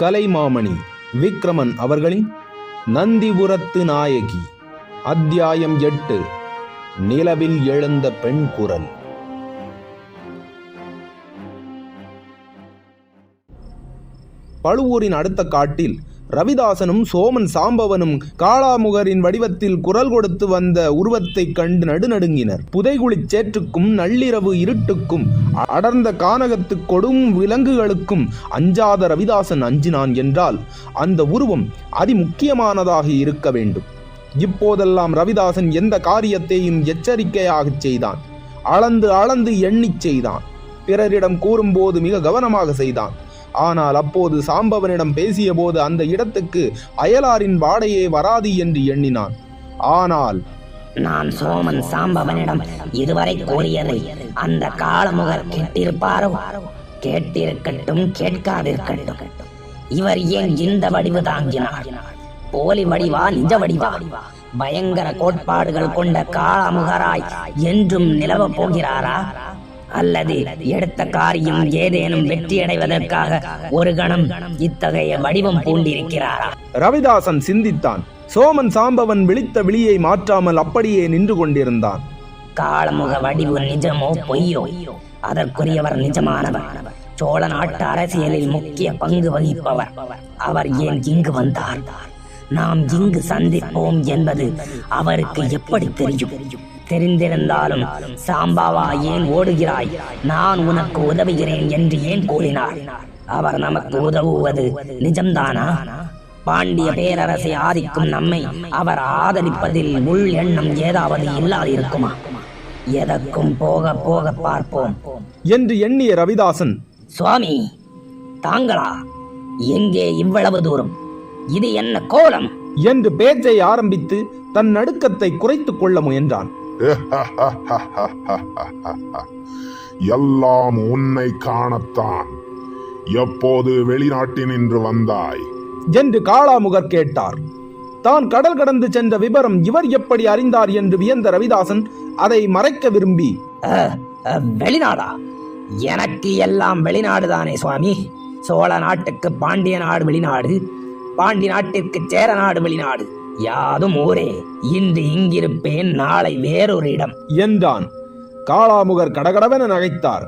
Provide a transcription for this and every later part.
கலைமாமணி விக்ரமன் அவர்களின் நந்திபுரத்து நாயகி. அத்தியாயம் எட்டு நிலவில் எழுந்த பெண் குரல். பழுவூரின் அடுத்த காட்டில் ரவிதாசனும் சோமன் சாம்பவனும் காளாமுகரின் வடிவத்தில் குரல் கொடுத்து வந்த உருவத்தைக் கண்டு நடுநடுங்கினர். புதைகுழிச் சேற்றுக்கும் நள்ளிரவு இருட்டுக்கும் அடர்ந்த கானகத்துக் கொடும் விலங்குகளுக்கும் அஞ்சாத ரவிதாசன் அஞ்சினான் என்றால் அந்த உருவம் அதிமுக்கியமானதாக இருக்க வேண்டும். இப்போதெல்லாம் ரவிதாசன் எந்த காரியத்தையும் எச்சரிக்கையாகச் செய்தான். அளந்து அளந்து எண்ணிச் செய்தான். பிறரிடம் கூறும்போது மிக கவனமாக செய்தான். ஆனால் அப்போது சாம்பவனிடம் பேசியபோது அந்த இடத்துக்கு அயலாரின் வாடையே வராது என்று எண்ணினான். ஆனால் நான் சோமன் சாம்பவனிடம் இதுவரை கூறியதை அந்த காலமுகர் கேட்டிருப்பாரோ? கேட்டிருக்கட்டும் கேட்காதிருக்கட்டும். இவர் ஏன் இந்த வடிவு தாங்கினார்? போலி வடிவா நிஜ வடிவா? பயங்கர கோட்பாடுகள் கொண்ட காலமுகராய் என்றும் நிலவப் போகிறாரா? அல்லது எடுத்த காரியம் ஏதேனும் வெற்றியடைவதற்காக ஒரு கணம் இத்தகைய வடிவம் பூண்டிருக்கிறாரா? ரவிதாசன் சிந்தித்தான். சோமன் சாம்பவன் விழித்த விழியை மாற்றாமல் அப்படியே நின்று கொண்டிருந்தான். காலமுக வடிவு நிஜமோ பொய்யோ? அதற்குரியவர் நிஜமானவர். சோழ நாட்டு அரசியலில் முக்கிய பங்கு வகிப்பவர். அவர் ஏன் இங்கு வந்தார்? நாம் இங்கு சந்திப்போம் என்பது அவருக்கு எப்படி தெரியும்? தெரிந்திருந்தாலும் சாம்பாவா ஏன் ஓடுகிறாய்? நான் உனக்கு உதவுகிறேன் என்று ஏன் கூறினார்? அவர் நமக்கு உதவுவது நிஜம்தானா? பாண்டிய பேரரசை ஆதிக்கும் நம்மை அவர் ஆதரிப்பதில் உள் எண்ணம் ஏதாவது இல்லாதிருக்குமா? எதற்கும் போக போக பார்ப்போம். என்று எண்ணிய ரவிதாசன் சுவாமி தாங்களா? எங்கே இவ்வளவு தூரம்? இது என்ன கோலம்? என்று பேச்சை ஆரம்பித்து தன் நடுக்கத்தை குறைத்துக் கொள்ள முயன்றான். எல்லாம் உன்னை காணத்தான். எப்போது வெளிநாட்டினின்று வந்தாய்? என்று காளாமுகர் கேட்டார். தான் கடல் கடந்து சென்ற விவரம் இவர் எப்படி அறிந்தார் என்று வியந்த ரவிதாசன் அதை மறைக்க விரும்பி வெளிநாடா? எனக்கு எல்லாம் வெளிநாடு தானே சுவாமி. சோழ நாட்டுக்கு பாண்டிய நாடு வெளிநாடு பாண்டி நாட்டிற்கு சேர நாடு வெளிநாடு. யாதும் ஊரே இன்று இங்கிருப்பேன் நாளை வேறொரு இடம் என்றான். காளாமுகர் கடகடவென நகைத்தார்.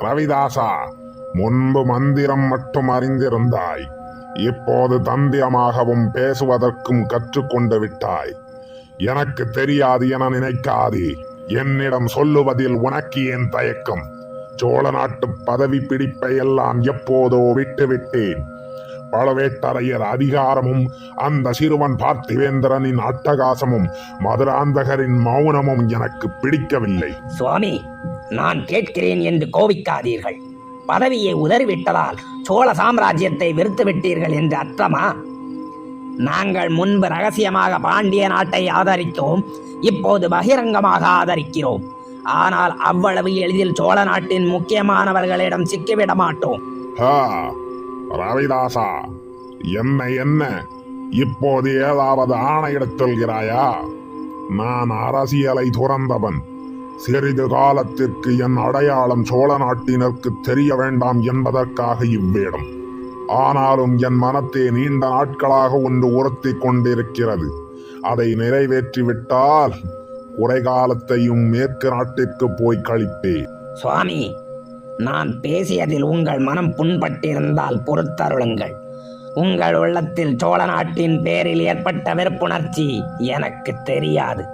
ரவிதாசா முன்பு மந்திரம் மட்டும் அறிந்திருந்தாய். இப்போது தந்திரமாகவும் பேசுவதற்கும் கற்றுக்கொண்டு விட்டாய். எனக்கு தெரியாது என நினைக்காதே. என்னிடம் சொல்லுவதில் உனக்கு ஏன் தயக்கம்? சோழ நாட்டு பதவி பிடிப்பை எல்லாம் எப்போதோ விட்டுவிட்டேன். பழவேட்டரையர் அதிகாரமும் அந்த சிறுவன் பார்த்திவேந்திரனின் அட்டகாசமும் மதுராந்தகரின் மௌனமும் எனக்கு பிடிக்கவில்லை. சுவாமி நான் கேட்கிறேன் என்று கோபிக்காதீர்கள். பதவியை உதறிவிட்டதால் சோழ சாம்ராஜ்யத்தை வெறுத்து விட்டீர்கள் என்று அர்த்தமா? நாங்கள் முன்பு ரகசியமாக பாண்டிய நாட்டை ஆதரித்தோம் இப்போது பகிரங்கமாக ஆதரிக்கிறோம். ஆனால் அவ்வளவு எளிதில் சோழ நாட்டின் முக்கியமானவர்களிடம் சிக்கிவிட மாட்டோம் ஹா ரவிதாசா என்ன என்ன? இப்போது ஏதாவது ஆணையிடச் சொல்கிறாயா? நான் அரசியலை துறந்தவன். சிறிது காலத்திற்கு என் அடையாளம் சோழ நாட்டினருக்கு தெரிய வேண்டாம் என்பதற்காக இவ்வேடம். ஆனாலும் என் மனத்தை நீண்ட நாட்களாக ஒன்று உறுத்தி கொண்டிருக்கிறது. அதை நிறைவேற்றிவிட்டால் குறைகாலத்தையும் மேற்கு நாட்டிற்கு போய் கழிப்பேன். சுவாமி நான் பேசியதில் உங்கள் மனம் புண்பட்டிருந்தால் பொறுத்தருளுங்கள். உங்கள் உள்ளத்தில் சோழ நாட்டின் பேரில் ஏற்பட்ட வெறுப்புணர்ச்சி எனக்கு தெரியாது.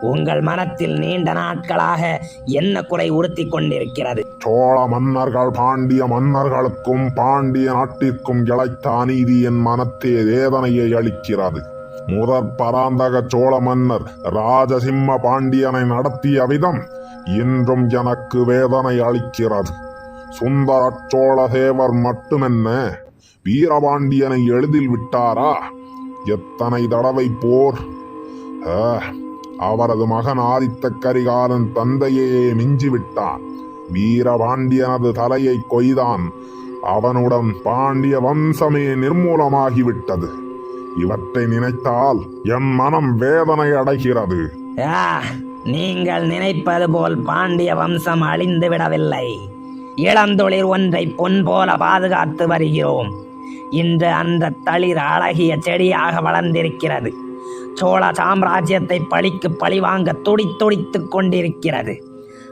உங்கள் மனத்தில் நீண்ட நாட்களாக என்ன குறை உறுத்தி கொண்டிருக்கிறது? சோழ மன்னர்கள் பாண்டிய மன்னர்களுக்கும் பாண்டிய நாட்டிற்கும் இழைத்த அநீதி என் மனத்தே வேதனையை அளிக்கிறது. முதற் பராந்தக சோழ மன்னர் ராஜசிம்ம பாண்டியனை நடத்திய விதம் இன்றும் எனக்கு வேதனை அளிக்கிறது. சுந்தர சோழ தேவர் மட்டுமென்ன வீரபாண்டியனை எளிதில் விட்டாரா? எத்தனை தடவை போர்? ஆ, அவரது மகன் ஆதித்த கரிகாலன் தந்தையே மிஞ்சிவிட்டான். வீரபாண்டியனது தலையை கொய்தான். அவனுடன் பாண்டிய வம்சமே நிர்மூலமாகிவிட்டது. இவற்றை நினைத்தால் என் மனம் வேதனை அடைகிறது. நீங்கள் நினைப்பது போல் பாண்டிய வம்சம் அழிந்து விடவில்லை. இளந்தொழில் ஒன்றை பொன் போல பாதுகாத்து வருகிறோம். இன்று அந்த தளிர் அழகிய செடியாக வளர்ந்திருக்கிறது. சோழ சாம்ராஜ்யத்தை பழிக்கு பழிவாங்க துடித்துடித்துக் கொண்டிருக்கிறது.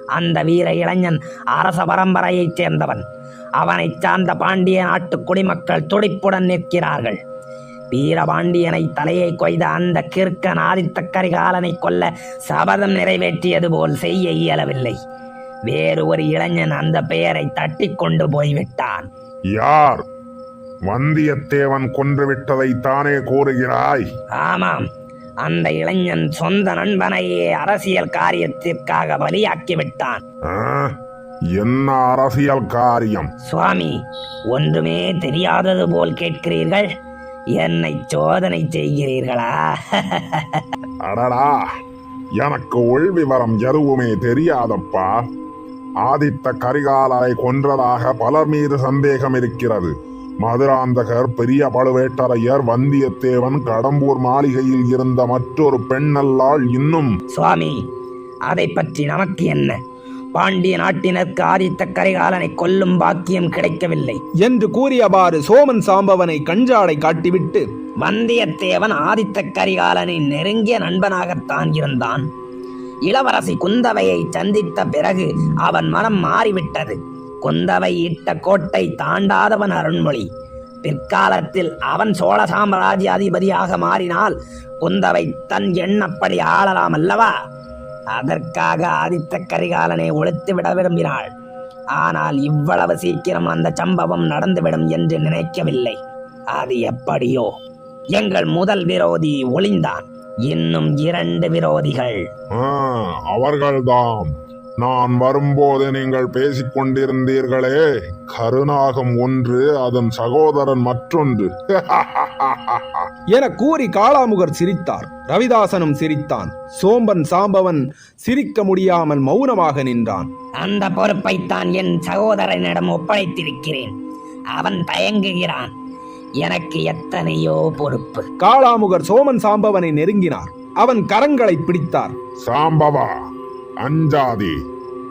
அந்த வீர இளைஞன் அரச பரம்பரையைச் சேர்ந்தவன். அவனைச் சார்ந்த பாண்டிய நாட்டு குடிமக்கள் துடிப்புடன் நிற்கிறார்கள். வீரபாண்டியனை தலையை கொய்த அந்த கிறுக்கன் ஆதித்த கரிகாலனை கொல்ல சபதம் நிறைவேற்றியது போல் செய்ய இயலவில்லை. வேறு ஒரு இளைஞன் அந்த பெயரை தட்டி கொண்டு போய்விட்டான். யார்? வந்தியத்தேவன் கொன்றுவிட்டதை தானே கூறுகிறாய்? ஆமாம். அந்த இளைஞன் சொந்த நண்பனையே அரசியல் காரியத்திற்காக பலியாக்கி விட்டான்? என்ன அரசியல் காரியம்? சுவாமி ஒன்றுமே தெரியாதது போல் கேட்கிறீர்கள்? என்னை சோதனை செய்கிறீர்களா? அடடா எனக்கு உள் விவரம் எதுவுமே தெரியாதப்பா. ஆதித்த கரிகாலரை கொன்றதாக பலர் மீது சந்தேகம் இருக்கிறது. மதுராந்தகர் பெரிய பழுவேட்டரையர் வந்தியத்தேவன் கடம்பூர் மாளிகையில் இருந்த மற்றொரு பெண்ணல்லால் இன்னும் சுவாமி அதை பற்றி நமக்கு என்ன? பாண்டிய நாட்டினருக்கு ஆதித்த கரிகாலனை கொல்லும் பாக்கியம் கிடைக்கவில்லை. என்று கூறியவாறு சோமன் சாம்பவனை கஞ்சாடை காட்டிவிட்டு வந்தியத்தேவன் ஆதித்த கரிகாலனின் நெருங்கிய நண்பனாகத்தான் இருந்தான். இளவரசி குந்தவையை சந்தித்த பிறகு அவன் மனம் மாறிவிட்டது. குந்தவை இட்ட கோட்டை தாண்டாதவன் அருண்மொழி பிற்காலத்தில் அவன் சோழ சாம்ராஜ்யாதிபதியாக மாறினால் குந்தவை தன் எண்ணப்படி ஆளலாம் அல்லவா? அதற்காக ஆதித்த கரிகாலனை ஒழித்துவிட விரும்பினாள். ஆனால் இவ்வளவு சீக்கிரம் அந்த சம்பவம் நடந்துவிடும் என்று நினைக்கவில்லை. அது எப்படியோ எங்கள் முதல் விரோதி ஒளிந்தான். இன்னும் இரண்டு விரோதிகள். அவர்கள்தான் நான் வரும்போது நீங்கள் பேசிக் கொண்டிருந்தீர்களே கருநாகம் ஒன்று அதன் சகோதரன் மற்றொன்று. என கூறி காளாமுகர் சிரித்தார். ரவிதாசனும் சிரித்தான். சோம்பன் சாம்பவன் சிரிக்க முடியாமல் மௌனமாக நின்றான். அந்த பொறுப்பைத்தான் என் சகோதரனிடம் ஒப்படைத்திருக்கிறேன். அவன் தயங்குகிறான். எனக்கு எத்தனையோ பொறுப்பு. காளாமுகர் சோமன் சாம்பவனை நெருங்கினார். அவன் கரங்களை பிடித்தார். சாம்பவா? அஞ்சாதே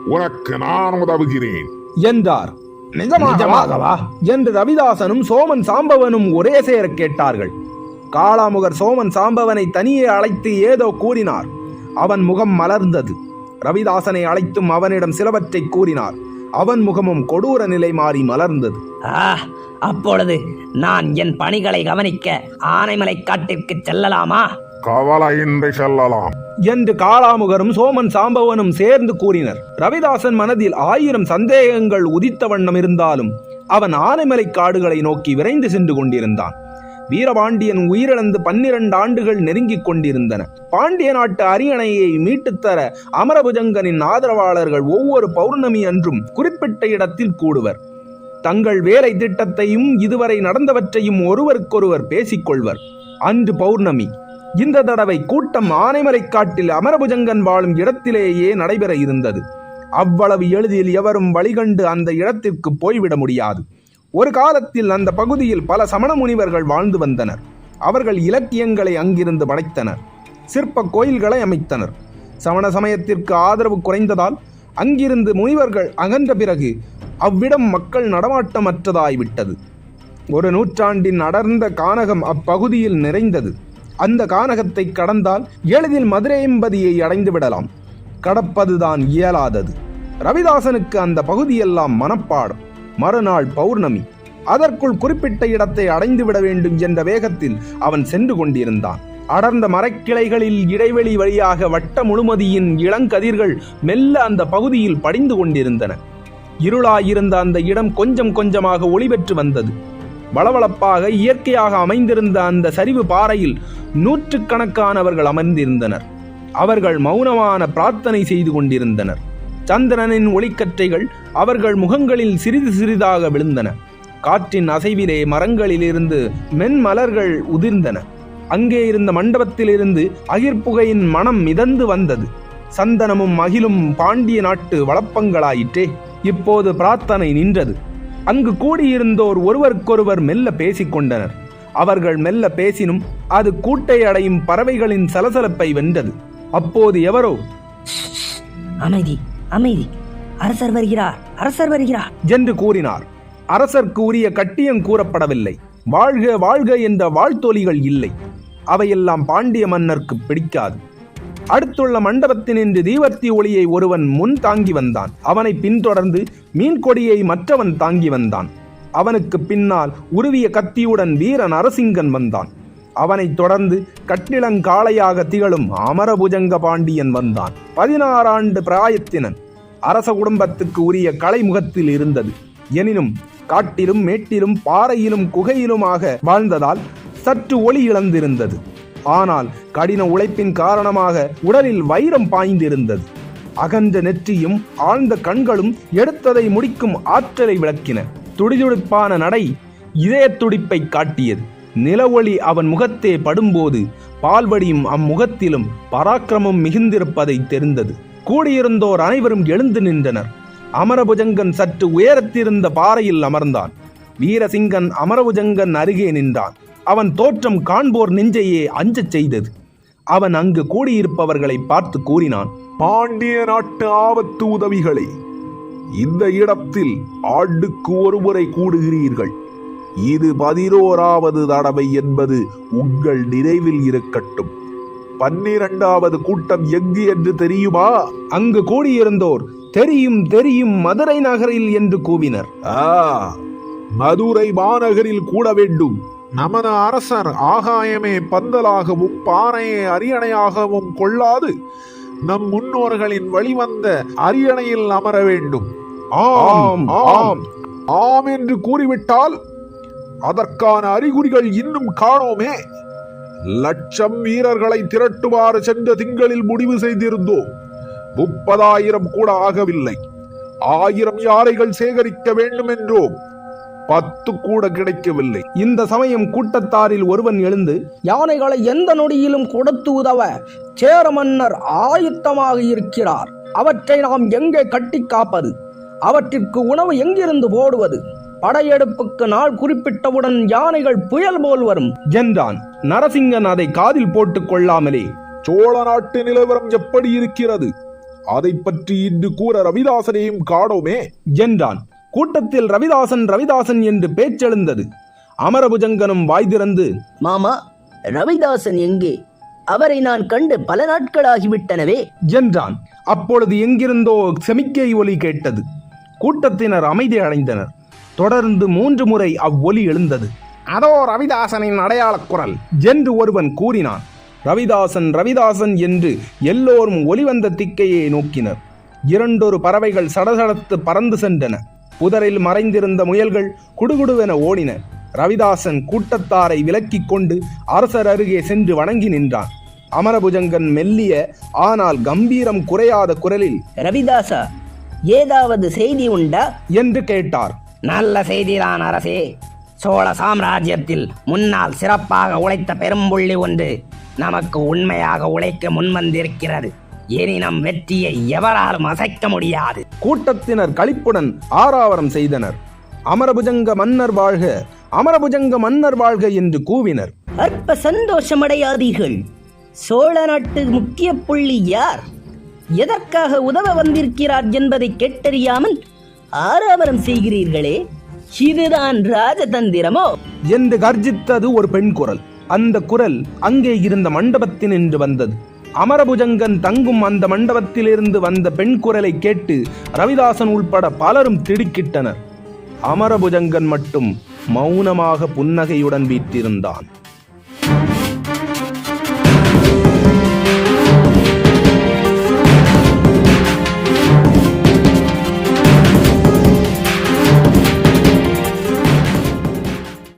உனக்கு நான் உதவுகிறேன். என்றார். நிஜமாகவா? என்று ரவிதாசனும் சோமன் சாம்பவனும் ஒரே சேர கேட்டார்கள். காளாமுகர் சோமன் சாம்பவனை தனியே அழைத்து ஏதோ கூறினார். அவன் முகம் மலர்ந்தது. ரவிதாசனை அழைத்தும் அவனிடம் சிலவற்றை கூறினார். அவன் முகமும் கொடூர நிலை மாறி மலர்ந்தது. ஆ அப்பொழுது நான் என் பணிகளை கவனிக்க ஆனைமலை காட்டிற்கு செல்லலாமா? கவலையின்றி செல்லலாம். என்று காளாமுகரும் சோமன் சாம்பவனும் சேர்ந்து கூறினர். ரவிதாசன் மனதில் ஆயிரம் சந்தேகங்கள் உதித்த வண்ணம் இருந்தாலும் அவன் ஆனைமலை காடுகளை நோக்கி விரைந்து சென்று கொண்டிருந்தான். வீரபாண்டியன் உயிரிழந்து பன்னிரண்டு ஆண்டுகள் நெருங்கிக் கொண்டிருந்தன. பாண்டிய நாட்டு அரியணையை மீட்டுத் தர அமரபுஜங்கனின் ஆதரவாளர்கள் ஒவ்வொரு பௌர்ணமி அன்றும் குறிப்பிட்ட இடத்தில் கூடுவர். தங்கள் வேலை திட்டத்தையும் இதுவரை நடந்தவற்றையும் ஒருவருக்கொருவர் பேசிக்கொள்வர் அன்று பௌர்ணமி. இந்த தடவை கூட்டம் ஆனைமலை காட்டில் அமரபுஜங்கன் வாழும் இடத்திலேயே நடைபெற இருந்தது. அவ்வளவு எளிதில் எவரும் வழிகண்டு அந்த இடத்திற்கு போய்விட முடியாது. ஒரு காலத்தில் அந்த பகுதியில் பல சமண முனிவர்கள் வாழ்ந்து வந்தனர். அவர்கள் இலக்கியங்களை அங்கிருந்து படைத்தனர். சிற்ப கோயில்களை அமைத்தனர். சமண சமயத்திற்கு ஆதரவு குறைந்ததால் அங்கிருந்து முனிவர்கள் அகன்ற பிறகு அவ்விடம் மக்கள் நடமாட்டமற்றதாய்விட்டது. ஒரு நூற்றாண்டின் அடர்ந்த கானகம் அப்பகுதியில் நிறைந்தது. அந்த கானகத்தை கடந்தால் எளிதில் மதுரையம்பதியை அடைந்து விடலாம். கடப்பதுதான் இயலாதது. ரவிதாசனுக்கு அந்த பகுதியெல்லாம் மனப்பாடம். மறுநாள் பௌர்ணமி. அதற்குள் குறிப்பிட்ட இடத்தை அடைந்து விட வேண்டும் என்ற வேகத்தில் அவன் சென்று கொண்டிருந்தான். அடர்ந்த மரக்கிளைகளில் இடைவெளி வழியாக வட்ட முழுமதியின் இளங்கதிர்கள் மெல்ல அந்த பகுதியில் படிந்து கொண்டிருந்தன. இருளாயிருந்த அந்த இடம் கொஞ்சம் கொஞ்சமாக ஒளி பெற்று வந்தது. வளவளப்பாக இயற்கையாக அமைந்திருந்த அந்த சரிவு பாறையில் நூற்றுக்கணக்கானவர்கள் அமர்ந்திருந்தனர். அவர்கள் மௌனமான பிரார்த்தனை செய்து கொண்டிருந்தனர். சந்திரனின் ஒளிக்கற்றைகள் அவர்கள் முகங்களில் சிறிது சிறிதாக விழுந்தன. காற்றின் அசைவிலே மரங்களிலிருந்து மென்மலர்கள் உதிர்ந்தன. அங்கே இருந்த மண்டபத்திலிருந்து அகிர்புகையின் மனம் மிதந்து வந்தது. சந்தனமும் மகிழும் பாண்டிய நாட்டு வளப்பங்களாயிற்றே. இப்போது பிரார்த்தனை நின்றது. அங்கு கூடியிருந்தோர் ஒருவருக்கொருவர் மெல்ல பேசிக்கொண்டனர். அவர்கள் மெல்ல பேசினும் அது கூட்டை அடையும் பறவைகளின் சலசலப்பை வென்றது. அப்போது எவரோ அமைதி அமைதி. அரசர் வருகிறார் அரசர் வருகிறார். என்று கூறினார். அரசர்க்கு உரிய கட்டியம் கூறப்படவில்லை. வாழ்க வாழ்க என்ற வாழ்த்தொலிகள் இல்லை. அவையெல்லாம் பாண்டிய மன்னர்க்கு பிடிக்காது. அடுத்துள்ள மண்டபத்தினின்று தீவர்த்தி ஒளியை ஒருவன் முன் தாங்கி வந்தான். அவனை பின்தொடர்ந்து மீன் கொடியை மற்றவன் தாங்கி வந்தான். அவனுக்கு பின்னால் உருவிய கத்தியுடன் வீர நரசிங்கன் வந்தான். அவனைத் தொடர்ந்து கட்டிளங்காளையாக திகழும் அமரபுஜங்க பாண்டியன் வந்தான். பதினாறாண்டு பிராயத்தினன். அரச குடும்பத்துக்கு உரிய கலைமுகத்தில் இருந்தது. எனினும் காட்டிலும் மேட்டிலும் பாறையிலும் குகையிலுமாக வாழ்ந்ததால் சற்று ஒளி இழந்திருந்தது. ஆனால் கடின உழைப்பின் காரணமாக உடலில் வைரம் பாய்ந்திருந்தது. அகன்ற நெற்றியும் ஆழ்ந்த கண்களும் எடுத்ததை முடிக்கும் ஆற்றலை விளக்கின. துடிதுடிப்பான நடை இதய துடிப்பை காட்டியது. நிலவொளி அவன் முகத்தே படும்போது பால்வடியும் அம்முகத்திலும் பராக்கிரமம் மிகுந்திருப்பதை தெரிந்தது. கூடியிருந்தோர் அனைவரும் எழுந்து நின்றனர். அமரபுஜங்கன் சற்று உயரத்திருந்த பாறையில் அமர்ந்தான். வீரசிங்கன் அமரபுஜங்கன் அருகே நின்றான். அவன் தோற்றம் காண்போர் நெஞ்சையே அஞ்சச் செய்தது. அவன் அங்கு கூடியிருப்பவர்களை பார்த்து கூறினான் பாண்டிய நாட்டு ஆபத்து உதவிகளை! இந்த இடத்தில் ஆண்டுக்கு ஒருமுறை கூடுகிறீர்கள். இது பதினோராவது தடவை என்பது உங்கள் நினைவில் இருக்கட்டும். பன்னிரண்டாவது கூட்டம் எங்கு என்று தெரியுமா? அங்கு கூடியிருந்தோர் தெரியும் தெரியும் மதுரை நகரில் என்று கூவினர். ஆ மதுரை மாநகரில் கூட வேண்டும். நமது அரசர் ஆகாயமே பந்தலாகவும் பாறையை அரியணையாகவும் கொள்ளாது. நம் முன்னோர்களின் வழிவந்த அரியணையில் அமர வேண்டும். ஆம் ஆம் ஆம். என்று கூறிவிட்டால் அதற்கான அறிகுறிகள் இன்னும் காணோமே. லட்சம் வீரர்களை திரட்டுமாறு சென்ற திங்களில் முடிவு செய்திருந்தோம். முப்பதாயிரம் கூட ஆகவில்லை. ஆயிரம் யானைகள் சேகரிக்க வேண்டும் என்றோம் பத்து கூட கிடைக்கவில்லை. இந்த சமயம் கூட்டத்தாரில் ஒருவன் எழுந்து யானைகளை எந்த நொடியிலும் கொடுத்து உதவ சேர மன்னர் ஆயுத்தமாக இருக்கிறார். அவற்றை நாம் எங்கே கட்டி காப்பது? அவற்றிற்கு உணவு எங்கிருந்து போடுவது? படையெடுப்புக்கு நாள் குறிப்பிட்டவுடன் யானைகள் புயல் போல் வரும். என்றான். நரசிங்கன் அதை காதில் போட்டுக் கொள்ளாமலே சோழ நாட்டு நிலவரம் எப்படி இருக்கிறது? அதை பற்றி இன்று கூற ரவிதாசனையும் காணோமே என்றான். கூட்டத்தில் ரவிதாசன் ரவிதாசன் என்று பேச்செழுந்தது. அமரபுஜங்கனும் வாய் திறந்து மாமா ரவிதாசன் எங்கே? அவரை நான் கண்டு பல நாட்களாகிவிட்டனவே. என்றான். அப்பொழுது எங்கிருந்தோ செமிக்கை ஒலி கேட்டது. கூட்டத்தினர் அமைதி அடைந்தனர். தொடர்ந்து மூன்று முறை அவ்வொலி எழுந்தது. அதோ ரவிதாசனின் அடையாளக் குரல். என்று ஒருவன் கூறினான். ரவிதாசன் ரவிதாசன் என்று எல்லோரும் ஒலிவந்த திக்கையை நோக்கினர். இரண்டொரு பறவைகள் சடசடத்து பறந்து சென்றன. புதரில் மறைந்திருந்த முயல்கள் குடுகுடுவென ஓடின. ரவிதாசன் கூட்டத்தாரை விலக்கிக் கொண்டு அரசர் அருகே சென்று வணங்கி நின்றான். அமரபுஜங்கன் மெல்லிய ஆனால் கம்பீரம் குறையாத குரலில் ரவிதாசா ஏதாவது செய்தி உண்டா? என்று கேட்டார். நல்ல செய்திதான் அரசே. சோழ சாம்ராஜ்யத்தில் முன்னால் சிறப்பாக உழைத்த பெரும்புள்ளி ஒன்று நமக்கு உண்மையாக உழைக்க முன்வந்திருக்கிறது. இனி நம் வெற்றியை எவராலும் அசைக்க முடியாது. கூட்டத்தினர் களிப்புடன் ஆராவரம் செய்தனர். அமரபுஜங்க மன்னர் வாழ்க அமரபுஜங்க மன்னர் வாழ்க என்று கூவினர். அற்ப சந்தோஷமடையாதீர்கள். சோழ நாட்டு முக்கிய புள்ளி யார்? எதற்காக உதவ வந்திருக்கிறார் என்பதை கேட்டறியாமல் ஆரவாரம் செய்கிறீர்களே? இதுதான் ராஜதந்திரமோ? என்று கர்ஜித்தது ஒரு பெண் குரல். அந்த குரல் அங்கே இருந்த மண்டபத்தினின்று வந்தது. அமரபுஜங்கன் தங்கும் அந்த மண்டபத்திலிருந்து வந்த பெண் குரலை கேட்டு ரவிதாசன் உள்பட பலரும் திடுக்கிட்டனர். அமரபுஜங்கன் மட்டும் மௌனமாக புன்னகையுடன் வீற்றிருந்தான்.